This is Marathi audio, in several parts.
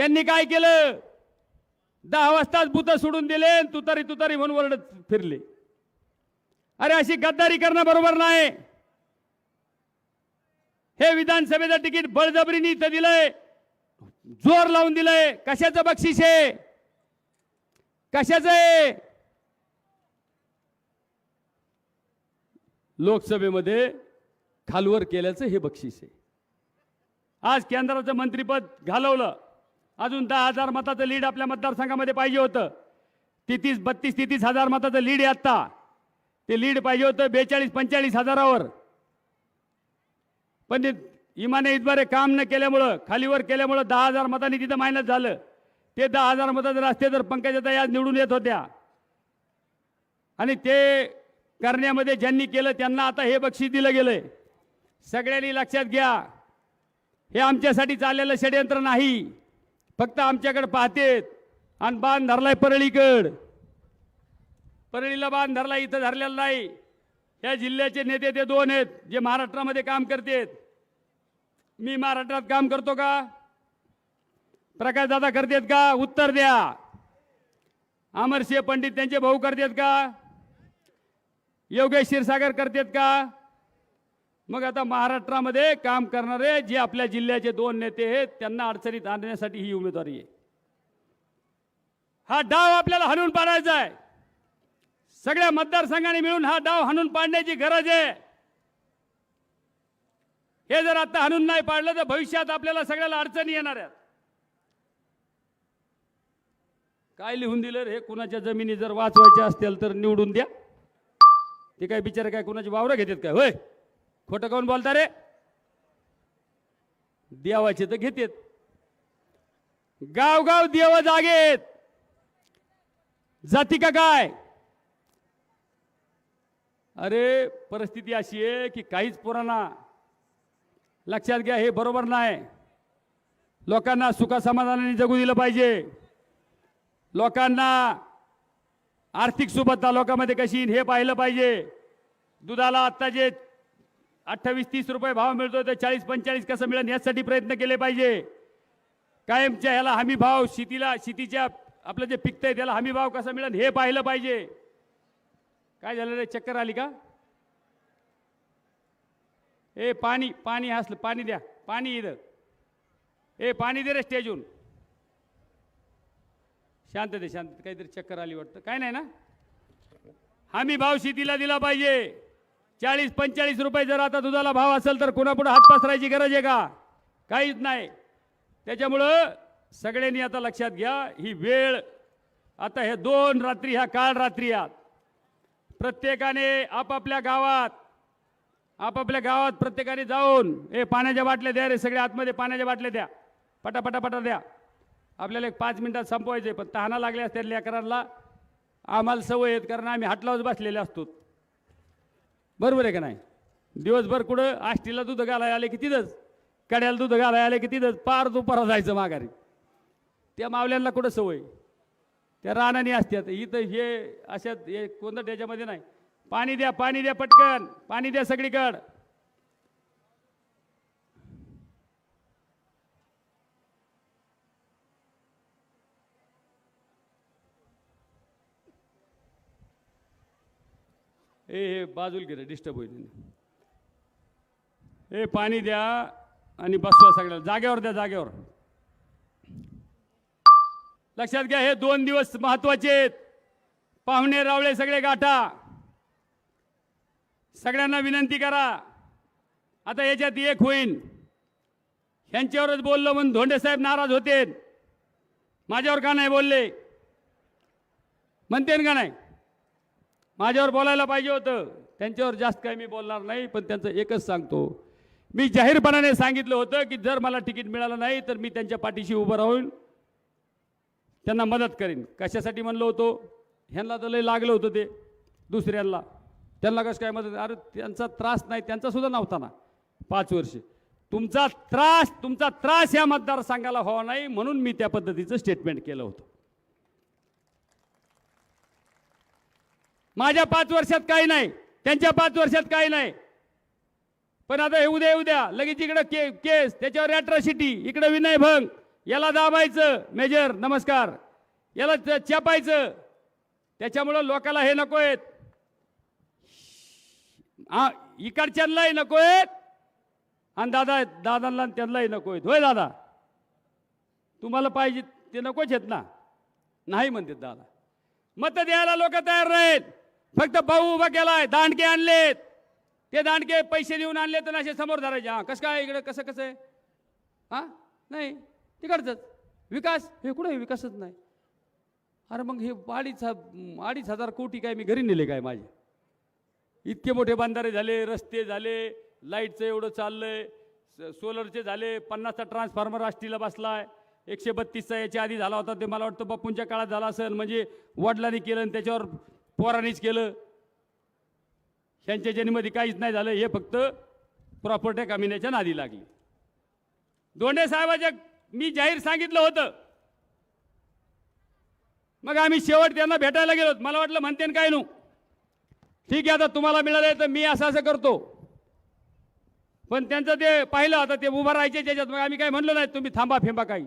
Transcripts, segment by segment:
त्यांनी काय केलं? दहा वाजताच बुत सोडून दिले आणि तुतारी तुतारी म्हणून वरडत फिरले. अरे अशी गद्दारी करणं बरोबर नाही. हे विधानसभेचं तिकीट बळजबरीने इथं दिलंय. जोर लावून दिलंय. कशाचं बक्षीस आहे? कशाचं आहे? लोकसभेमध्ये खालवर केल्याचं हे बक्षीस आहे. आज केंद्राचं मंत्रीपद घालवलं. अजून दहा हजार मताचं लीड आपल्या मतदारसंघामध्ये पाहिजे होतं. तेहतीस बत्तीस तेहतीस हजार मताचं लीड आहे आत्ता. ते लीड पाहिजे होतं बेचाळीस पंचेचाळीस हजारावर. पण ते इमाने इतबारे काम न केल्यामुळं खालीवर केल्यामुळं दहा हजार मतांनी तिथं मायनस झालं. ते दहा हजार मताचं जर असते तर पंकजाताई आज निवडून येत होत्या. आणि ते करण्यामध्ये ज्यांनी केलं त्यांना आता हे बक्षीस दिलं गेलंय. सगळ्यांनी लक्षात घ्या. हे आमच्यासाठी चाललेलं षडयंत्र नाही. फक्त आमच्याकडे पाहतेत. आणि बाण धरलाय परळीकड. परळीला बाण धरला इथं धरलेला नाही. या जिल्ह्याचे नेते ते दोन आहेत जे महाराष्ट्रामध्ये काम करतेत. मी महाराष्ट्रात काम करतो का? प्रकाश दादा करतेत का? उत्तर द्या. अमरसिंह पंडित त्यांचे भाऊ करतेत का? योगेश क्षीरसागर करतेत का? मग आता महाराष्ट्रामध्ये काम करणारे जे आपल्या जिल्ह्याचे दोन नेते आहेत त्यांना अडचणीत आणण्यासाठी ही उमेदवारी आहे. हा डाव आपल्याला हाणून पाडायचा आहे. सगळ्या मतदारसंघाने मिळून हा डाव हाणून पाडण्याची गरज आहे. हे जर आता हाणून नाही पाडलं तर भविष्यात आपल्याला सगळ्याला अडचणी येणार आहेत. काय लिहून दिलं रे? हे कुणाच्या जमिनी जर वाचवायच्या असतील तर निवडून द्या. ते काय बिचारे काय कुणाची वावरं घेतात काय? होय? खोटं काऊन बोलता रे? देवाचे तर घेतेत. गावगाव देव जागेत. जाती का काय? अरे परिस्थिती अशी आहे की काहीच पुराणा लक्षात घ्या हे बरोबर नाही. लोकांना सुखासमाधानाने जगू दिलं पाहिजे. लोकांना आर्थिक सुबत्ता लोकांमध्ये कशी येईल हे पाहिलं पाहिजे. दुधाला आत्ता जे अठ्ठावीस तीस रुपये भाव मिळतो तर चाळीस पंचेचाळीस कसं मिळेल? यासाठी प्रयत्न केले पाहिजे. कायमच्या ह्याला हमी भाव शेतीला शेतीच्या आपलं जे पिकतंय त्याला हमी भाव कसा मिळेल हे पाहिलं पाहिजे. काय झालं रे? चक्कर आली का? ए पाणी पाणी असलं पाणी द्या. पाणी इथं. ए पाणी दे रे स्टेजून. शांत दे शांत काहीतरी चक्कर आली वाटतं. काय नाही ना? हमी भाव शेतीला दिला पाहिजे. चाळीस पंचेचाळीस रुपये जर आता दुधाला भाव असेल तर कुणापुढे हात पसरायची गरज आहे का? काहीच नाही. त्याच्यामुळं सगळ्यांनी आता लक्षात घ्या ही वेळ आता हे दोन रात्री ह्या काळ रात्री आहात प्रत्येकाने आपापल्या गावात आपापल्या गावात प्रत्येकाने जाऊन ए पाण्याच्या बाटल्या द्या रे सगळे आतमध्ये पाण्याच्या बाटल्या द्या. पटापटापटा पटा द्या. आपल्याला एक पाच मिनिटात संपवायचं आहे पण तहाना लागल्या असत्या लेकरांना आम्हाला सवय आहेत कारण आम्ही हाटलावच बसलेले असतो. बरोबर आहे का नाही? दिवसभर कुठं आष्टीला दूध घालायला आले की तिथंच कड्याला दूध घालायला आले की तिथंच पार दुपारा जायचं माघारी. त्या मावल्यांना कुठं सवय? त्या रानाने असतात इथं हे अशात हे कोणतं त्याच्यामध्ये नाही. पाणी द्या पाणी द्या पटकन पाणी द्या सगळीकड. ए हे बाजूला गेलं डिस्टर्ब होईल हे पाणी द्या आणि बसवा सगळ्याला. जागेवर द्या जागेवर. लक्षात घ्या हे दोन दिवस महत्त्वाचे आहेत. पाहुणे रावळे सगळे गाठा. सगळ्यांना विनंती करा. आता याच्यात एक होईन. ह्यांच्यावरच बोललो म्हणून धोंडे साहेब नाराज होते माझ्यावर का नाही बोलले? म्हणते का नाही? माझ्यावर बोलायला पाहिजे होतं. त्यांच्यावर जास्त काही मी बोलणार नाही पण त्यांचं एकच सांगतो. मी जाहीरपणाने सांगितलं होतं की जर मला तिकीट मिळालं नाही तर मी त्यांच्या पाठीशी उभं राहून. त्यांना मदत करेन. कशासाठी म्हणलो होतो? ह्यांना तर लय लागलं होतं ते. दुसऱ्यांना. त्यांना कसं काय मदत? अरे त्यांचा त्रास नाही. त्यांचासुद्धा नव्हता ना. पाच वर्ष. तुमचा त्रास तुमचा त्रास या मतदारसंघाला व्हावा नाही म्हणून मी त्या पद्धतीचं स्टेटमेंट केलं होतं. माझ्या पाच वर्षात काही नाही. त्यांच्या पाच वर्षात काही नाही. पण आता हे उद्या उद्या लगेच इकडं के केस त्याच्यावर अॅट्रॉसिटी इकडं विनयभंग याला दाबायचं मेजर नमस्कार. याला चपायचं त्याच्यामुळं लोकाला हे नको आहेत. हा इकडच्यांनाही नको आहेत. आणि दादा दादांना आणि त्यांनाही नको आहेत. होय दादा? तुम्हाला पाहिजे ते नकोच आहेत ना? नाही म्हणतात दादा. मतं द्यायला लोक तयार नाहीत. फक्त भाऊ उभा केलाय दांडके आणलेत. ते दांडके पैसे देऊन आणले तर असे समोर धरायचे. हा कसं काय इकडं कसं कसं आहे? हा? नाही तिकडचंच. विकास हे कुठे विकासच नाही. अरे मग हे अडीच अडीच हजार कोटी काय मी घरी नेले काय माझे? इतके मोठे बांधारे झाले रस्ते झाले लाईटचं एवढं चाललंय स- सोलरचे झाले पन्नासचा ट्रान्सफॉर्मर आष्टीला बसलाय एकशे बत्तीसचा याच्या आधी झाला होता ते मला वाटतं बापूंच्या काळात झाला असेल. म्हणजे वडिलांनी केलं आणि त्याच्यावर पोरांनीच केलं. ह्यांच्या जन्ममध्ये काहीच नाही झालं हे फक्त प्रॉपर्टी कमिण्याच्या नादी लागली. दोंडे साहेबाच्या मी जाहीर सांगितलं होतं. मग आम्ही शेवट त्यांना भेटायला गेलो. मला वाटलं म्हणते काय नू? ठीक आहे आता तुम्हाला मिळाले तर मी असं असं करतो. पण त्यांचं ते पाहिलं आता ते उभं राहायचे त्याच्यात. मग आम्ही काय म्हणलो नाही तुम्ही थांबा फेंबा काही.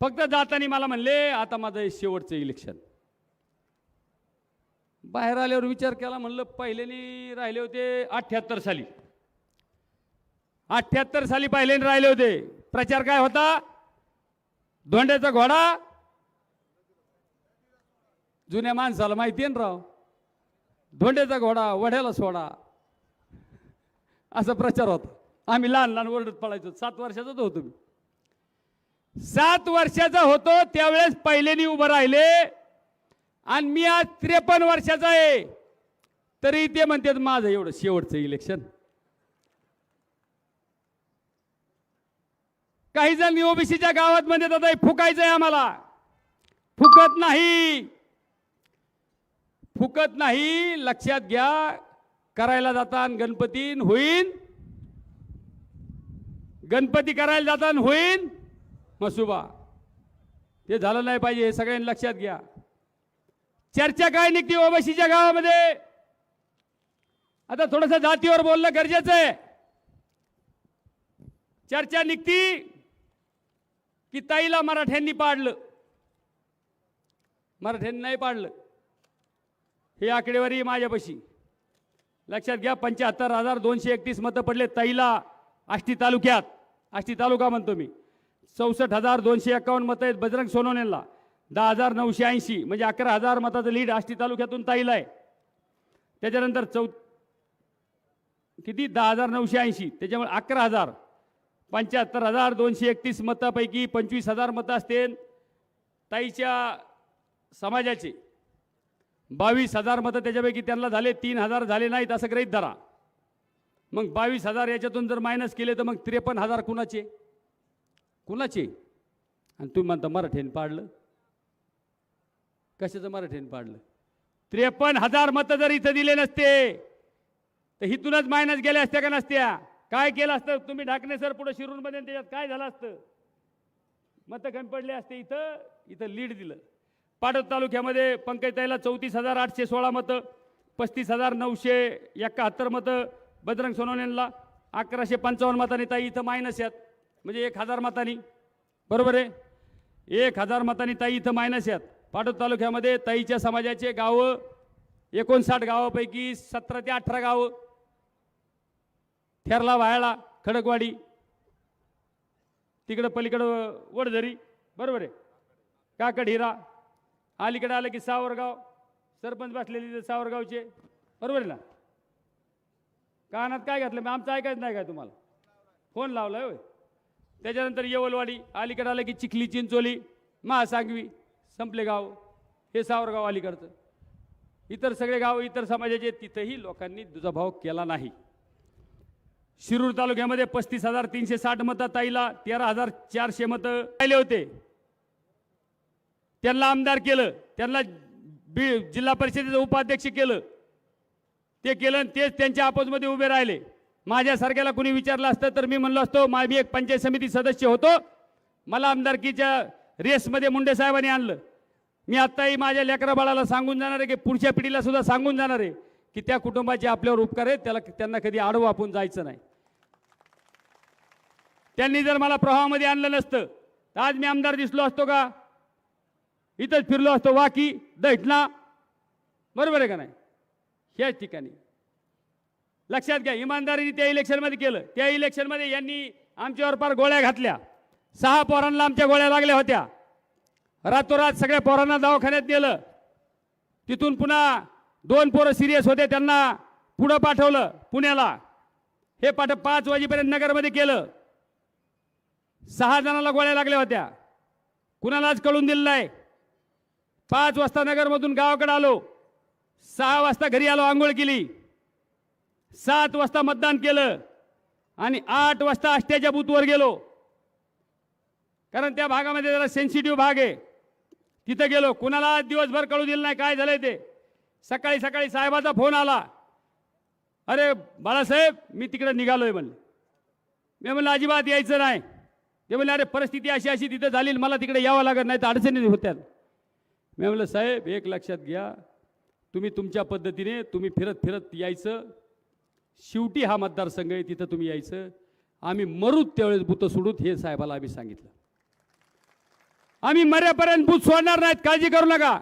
फक्त जाताना मला म्हणले आता माझं शेवटचं इलेक्शन बाहेर आल्यावर विचार केला म्हणलं पहिल्यानी राहिले होते अठ्ठ्याहत्तर साली. अठ्ठ्याहत्तर साली पहिल्याने राहिले होते. प्रचार काय होता? धोंड्याचा घोडा. जुन्या माणसाला माहिती आहे ना राव? धोंड्याचा घोडा वढ्याला सोडा. असा प्रचार होता. आम्ही लहान लहान ओरडत पडायचो सात वर्षाचाच होतो मी. सात वर्षाचा होतो त्यावेळेस पहिल्यानी उभं राहिले आणि मी आज त्रेपन्न वर्षाचा आहे. तरी ते म्हणतात माझं एवढं शेवटचं इलेक्शन काही जण ओबीसीच्या गावात म्हणतात आता फुकायचं फुकायचंय आम्हाला. फुकत नाही. फुकत नाही लक्षात घ्या करायला जाता गणपतीन होईन. गणपती करायला जाताना होईन. मसुबा ते झालं नाही पाहिजे हे सगळ्यांनी लक्षात घ्या. चर्चा काय निघते ओबीसीच्या गावामध्ये? आता थोडंसं जातीवर बोलणं गरजेचं आहे. चर्चा निघती की ताईला मराठ्यांनी पाडलं. मराठ्यांनी नाही पाडलं. ही आकडेवारी माझ्यापाशी. लक्षात घ्या पंच्याहत्तर हजार दोनशे एकतीस मतं पडले ताईला आष्टी तालुक्यात. आष्टी तालुका म्हणतो मी. चौसष्ट हजार दोनशे एकावन्न मतं आहेत बजरंग सोनवणेला दहा हजार नऊशे ऐंशी म्हणजे अकरा हजार मताचं लीड आष्टी तालुक्यातून ताईला आहे. त्याच्यानंतर चौ किती? दहा हजार नऊशे ऐंशी त्याच्यामुळे अकरा हजार पंच्याहत्तर हजार दोनशे एकतीस मतापैकी पंचवीस हजार मतं असतील ताईच्या समाजाचे. बावीस हजार मतं त्याच्यापैकी त्यांना झाले तीन हजार झाले नाहीत असं गृहीत धरा. मग बावीस हजार याच्यातून जर मायनस केले तर मग त्रेपन्न हजार कुणाचे? कुणाचे? आणि तुम्ही म्हणता मराठ्याने पाडलं. कशाचं मराठीने पाडलं? त्रेपन्न हजार मतं जर इथं दिले नसते तर हिथूनच मायनस गेल्या असत्या का नसत्या? काय केलं असतं? तुम्ही ढाकणे सर पुढे शिरूरमध्ये आणि त्याच्यात काय झालं असतं? मतं कमी पडले असते इथं इथं लीड दिलं. पाटत तालुक्यामध्ये पंकजताईला चौतीस हजार आठशे सोळा मतं पस्तीस हजार नऊशे एकाहत्तर मतं बजरंग सोनवणेला अकराशे पंचावन्न मतांनी ताई इथं मायनस यात. म्हणजे एक हजार मतांनी. बरोबर आहे? एक हजार मतांनी ताई इथं मायनस यात. पाटोद तालुक्यामध्ये ताईच्या समाजाचे गावं एकोणसाठ गावापैकी सतरा ते अठरा गावं थेरला व्हायला खडकवाडी तिकडं पलीकडं वडझरी बरोबर आहे. काकड हिरा अलीकडे आलं की सावरगाव सरपंच बसलेले इथं सावरगावचे बरोबर आहे ना? कानात काय घातलं? मी आमचं ऐकायचं नाही काय तुम्हाला? फोन लावला होय. त्याच्यानंतर येवलवाडी अलीकडे आलं की चिखली चिंचोली महासांगवी संपले गाव. हे सावरगाव अलीकडचं. इतर सगळे गाव इतर समाजाचे तिथंही लोकांनी दुजाभाव केला नाही. शिरूर तालुक्यामध्ये पस्तीस हजार तीनशे साठ मतं ताईला तेरा हजार चारशे मतं राहिले होते. त्यांना आमदार केलं. त्यांना बी जिल्हा परिषदेचं उपाध्यक्ष केलं. ते केलं आणि तेच त्यांच्या आपोजमध्ये उभे राहिले. माझ्यासारख्याला कुणी विचारलं असतं तर मी म्हणलो असतो मा मी एक पंचायत समिती सदस्य होतो. मला आमदारकीच्या रेसमध्ये मुंडे साहेबांनी आणलं. मी आत्ताही माझ्या लेकरा बाळाला सांगून जाणार आहे की पुढच्या पिढीला सुद्धा सांगून जाणार आहे की त्या कुटुंबाचे आपल्यावर उपकार आहेत त्याला त्यांना कधी आडवं आपण जायचं नाही. त्यांनी जर मला प्रवाहामध्ये आणलं नसतं तर आज मी आमदार दिसलो असतो का? इथंच फिरलो असतो वाकी दैठणा बरोबर आहे का नाही? ह्याच ठिकाणी. लक्षात घ्या इमानदारीने त्या इलेक्शनमध्ये केलं. त्या इलेक्शनमध्ये यांनी आमच्यावर फार गोळ्या घातल्या. सहा पोरांना आमच्या गोळ्या लागल्या होत्या. रातोरात सगळ्या पोरांना दवाखान्यात नेलं. तिथून पुन्हा दोन पोरं सिरियस होते त्यांना पुढं पाठवलं पुण्याला. हे पाठ पाच वाजेपर्यंत नगरमध्ये केलं. सहा जणांना गोळ्या लागल्या होत्या. कुणालाच कळून दिलं नाही. पाच वाजता नगरमधून गावाकडे आलो. सहा वाजता घरी आलो आंघोळ केली. सात वाजता मतदान केलं. आणि आठ वाजता आष्ट्याच्या बूथवर गेलो. कारण त्या भागामध्ये जरा सेन्सिटिव्ह भाग आहे. तिथं गेलो कुणाला दिवसभर कळू दिलं नाही काय झालंय ते. सकाळी सकाळी साहेबाचा फोन आला. अरे बाळासाहेब मी तिकडे निघालोय म्हणले. मी म्हणलं अजिबात यायचं नाही. ते म्हणले अरे परिस्थिती अशी अशी तिथं झाली मला तिकडे यावं लागत नाही तर अडचणी होत्या मी म्हणलं साहेब एक लक्षात घ्या. तुम्ही तुमच्या पद्धतीने तुम्ही फिरत फिरत यायचं. शेवटी हा मतदारसंघ आहे तिथं तुम्ही यायचं. आम्ही मरूत त्यावेळेस बुतं सोडूत हे साहेबाला आम्ही सांगितलं. आम्ही मरेपर्यंत बूथ सोडणार नाहीत. काळजी करू नका.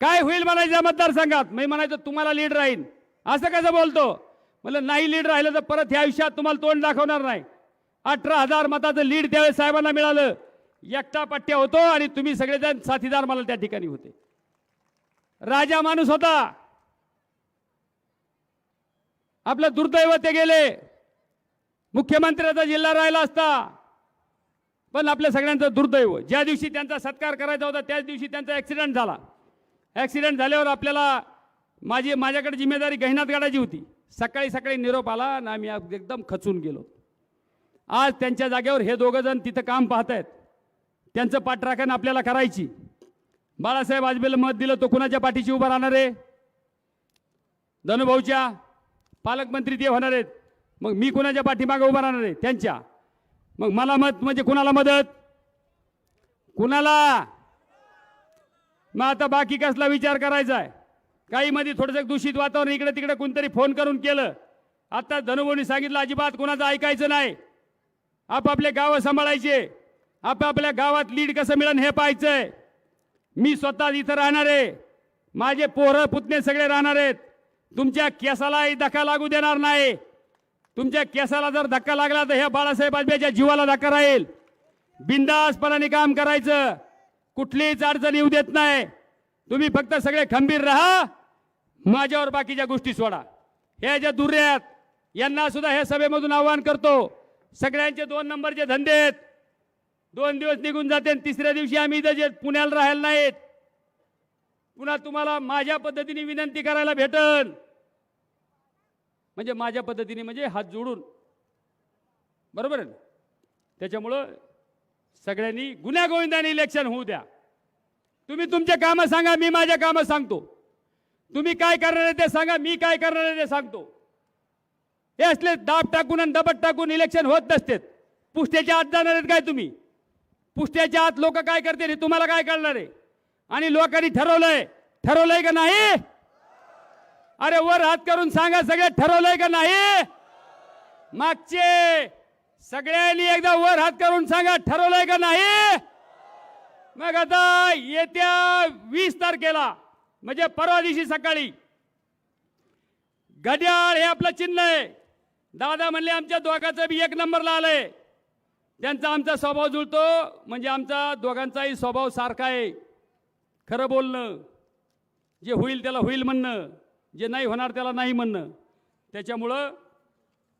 काय होईल म्हणायचं मतदारसंघात? मी म्हणायचं तुम्हाला लीड राहील. असं कसं बोलतो? म्हणलं नाही लीड राहिलं तर परत ह्या आयुष्यात तुम्हाला तोंड दाखवणार नाही. अठरा हजार मताचं लीड त्यावेळेस साहेबांना मिळालं. एकटा पट्ट्या होतो आणि तुम्ही सगळेजण साथीदार मला त्या ठिकाणी होते. राजा माणूस होता. आपलं दुर्दैव ते गेले. मुख्यमंत्र्याचा जिल्हा राहिला असता. पण आपल्या सगळ्यांचं दुर्दैव. ज्या दिवशी त्यांचा सत्कार करायचा होता त्याच दिवशी त्यांचा ॲक्सिडेंट झाला. ॲक्सिडेंट झाल्यावर आपल्याला माझी माझ्याकडे जिम्मेदारी गहिनात गाडायची होती. सकाळी सकाळी निरोप आला आणि आम्ही एकदम खचून गेलो. आज त्यांच्या जागेवर हे दोघं जण तिथं काम पाहत आहेत त्यांचं पाठराखण आपल्याला करायची. बाळासाहेब आजबेला मत दिलं तो कुणाच्या पाठीशी उभा राहणार आहे? धनुभाऊच्या पालकमंत्री ते होणार आहेत. मग मी कुणाच्या पाठीमागे उभा राहणार आहे? त्यांच्या. मग मला मत म्हणजे कुणाला मदत? कुणाला? मग आता बाकी कसला विचार करायचा आहे काही मध्ये थोडंसं दूषित वातावरण इकडे तिकडे कोणतरी फोन करून केलं. आता धनुभाऊनी सांगितलं अजिबात कुणाचं ऐकायचं नाही. आपापले गावं सांभाळायचे. आपापल्या गावात लीड कसं मिळेल हे पाहायचंय. मी स्वतः इथं राहणार आहे. माझे पोरं पुतणे सगळे राहणार आहेत. तुमच्या केसालाही धका लागू देणार नाही. तुमच्या केसाला जर धक्का लागला तर ह्या बाळासाहेब आजबेच्या जीवाला धक्का राहील. बिंदासपणाने काम करायचं. कुठलीच अडचण येऊ देत नाही. तुम्ही फक्त सगळे खंबीर राहा. माझ्यावर बाकीच्या गोष्टी सोडा. हे ज्या दुर्यात यांना सुद्धा ह्या सभेमधून आवाहन करतो. सगळ्यांचे दोन नंबरचे धंदे आहेत दोन दिवस निघून जाते आणि तिसऱ्या दिवशी आम्ही इथं जे पुण्याला राहायला नाहीत. पुन्हा तुम्हाला माझ्या पद्धतीने विनंती करायला भेटन. म्हणजे माझ्या पद्धतीने म्हणजे हात जोडून. बरोबर आहे ना? त्याच्यामुळं सगळ्यांनी गुन्ह्या गोविंदाने इलेक्शन होऊ द्या. तुम्ही तुमचे कामं सांगा मी माझ्या कामं सांगतो. तुम्ही काय करणार आहे ते सांगा मी काय करणार आहे ते सांगतो. हे असले दाब टाकून आणि दबट टाकून इलेक्शन होत नसतेत. पुष्ट्याच्या आत जाणार आहेत काय तुम्ही? पुष्ट्याच्या आत लोक काय करते तुम्हाला काय कळणार आहे? आणि लोकांनी ठरवलंय. ठरवलंय का नाही? अरे वर हात करून सांगा सगळे ठरवलंय का नाही? मागचे सगळ्यांनी एकदा वर हात करून सांगा ठरवलंय का नाही? मग आता येत्या वीस तारखेला म्हणजे परवा दिवशी सकाळी घड्याळ हे आपलं चिन्ह आहे. दादा म्हणले आमच्या दोघांचं बी एक नंबरला आलंय. त्यांचा आमचा स्वभाव जुळतो म्हणजे आमचा दोघांचाही स्वभाव सारखा आहे. खरं बोलणं जे होईल त्याला होईल म्हणणं. जे नाही होणार त्याला नाही म्हणणं. त्याच्यामुळं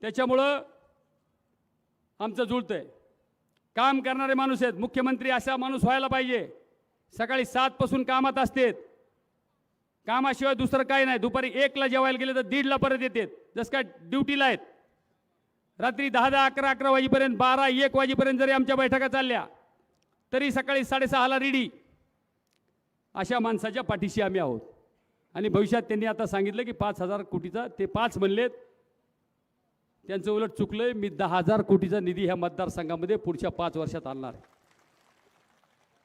त्याच्यामुळं आमचं जुळतंय. काम करणारे माणूस आहेत. मुख्यमंत्री असा माणूस व्हायला पाहिजे. सकाळी सातपासून कामात असतेत. कामाशिवाय दुसरं काही नाही. दुपारी एकला जेवायला गेले तर दीडला परत येतात. जसं काय ड्युटीला आहेत. रात्री दहा दहा अकरा अकरा वाजेपर्यंत बारा एक वाजेपर्यंत जरी आमच्या बैठका चालल्या तरी सकाळी साडेसहाला रेडी. अशा माणसाच्या पाठीशी आम्ही आहोत. आणि भविष्यात त्यांनी आता सांगितलं की पाच हजार कोटीचा ते पाच म्हणलेत. त्यांचं उलट चुकलंय मी दहा हजार कोटीचा निधी ह्या मतदारसंघामध्ये पुढच्या पाच वर्षात आणणार आहे.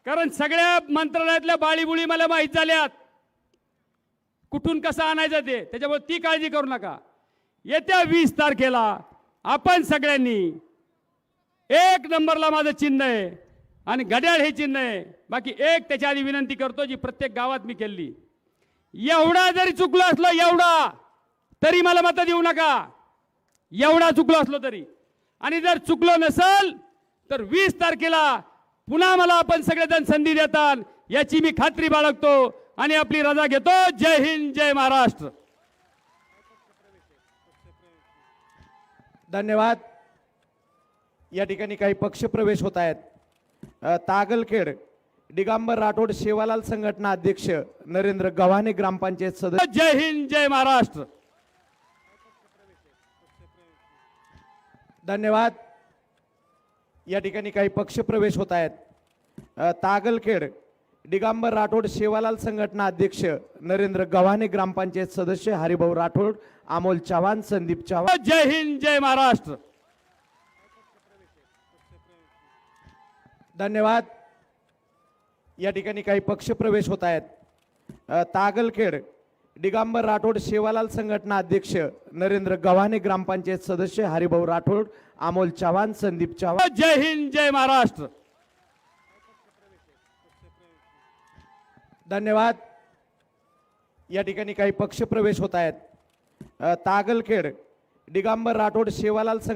कारण सगळ्या मंत्रालयातल्या बाळीबुळी मला माहीत झाल्यात. कुठून कसं आणायचं ते? त्याच्यामुळे ती काळजी करू नका. येत्या वीस तारखेला आपण सगळ्यांनी एक नंबरला माझं चिन्ह आहे आणि घड्याळ हे चिन्ह आहे. बाकी एक त्याच्या आधी विनंती करतो जी प्रत्येक गावात मी केली. एवढा जरी चुकलो असलो एवढा तरी मला मत देऊ नका. एवढा चुकलो असलो तरी. आणि जर चुकलो नसल तर वीस तारखेला पुन्हा मला आपण सगळेजण संधी देतात याची मी खात्री बाळगतो आणि आपली रजा घेतो. जय हिंद जय महाराष्ट्र. धन्यवाद. या ठिकाणी काही पक्षप्रवेश होत आहेत. तागलखेड दिगंबर राठोड सेवालाल संघटना अध्यक्ष नरेंद्र गव्हाणे ग्रामपंचायत सदस्य. जय हिंद जय महाराष्ट्र. धन्यवाद. या ठिकाणी काही पक्षप्रवेश होत आहेत. तागलखेड दिगंबर राठोड सेवालाल संघटना अध्यक्ष नरेंद्र गव्हाणे ग्रामपंचायत सदस्य हरिभाऊ राठोड अमोल चव्हाण संदीप चव्हाण. जय हिंद जय महाराष्ट्र. धन्यवाद. या ठिकाणी काही पक्षप्रवेश होत आहेत. तागलखेड दिगंबर राठोड सेवालाल संघटना अध्यक्ष नरेंद्र गव्हाणे ग्रामपंचायत सदस्य हरिभाऊ राठोड अमोल चव्हाण संदीप चव्हाण. जय हिंद जय महाराष्ट्र. धन्यवाद. या ठिकाणी काही पक्षप्रवेश होत आहेत. तागलखेड दिगंबर राठोड सेवालाल संघ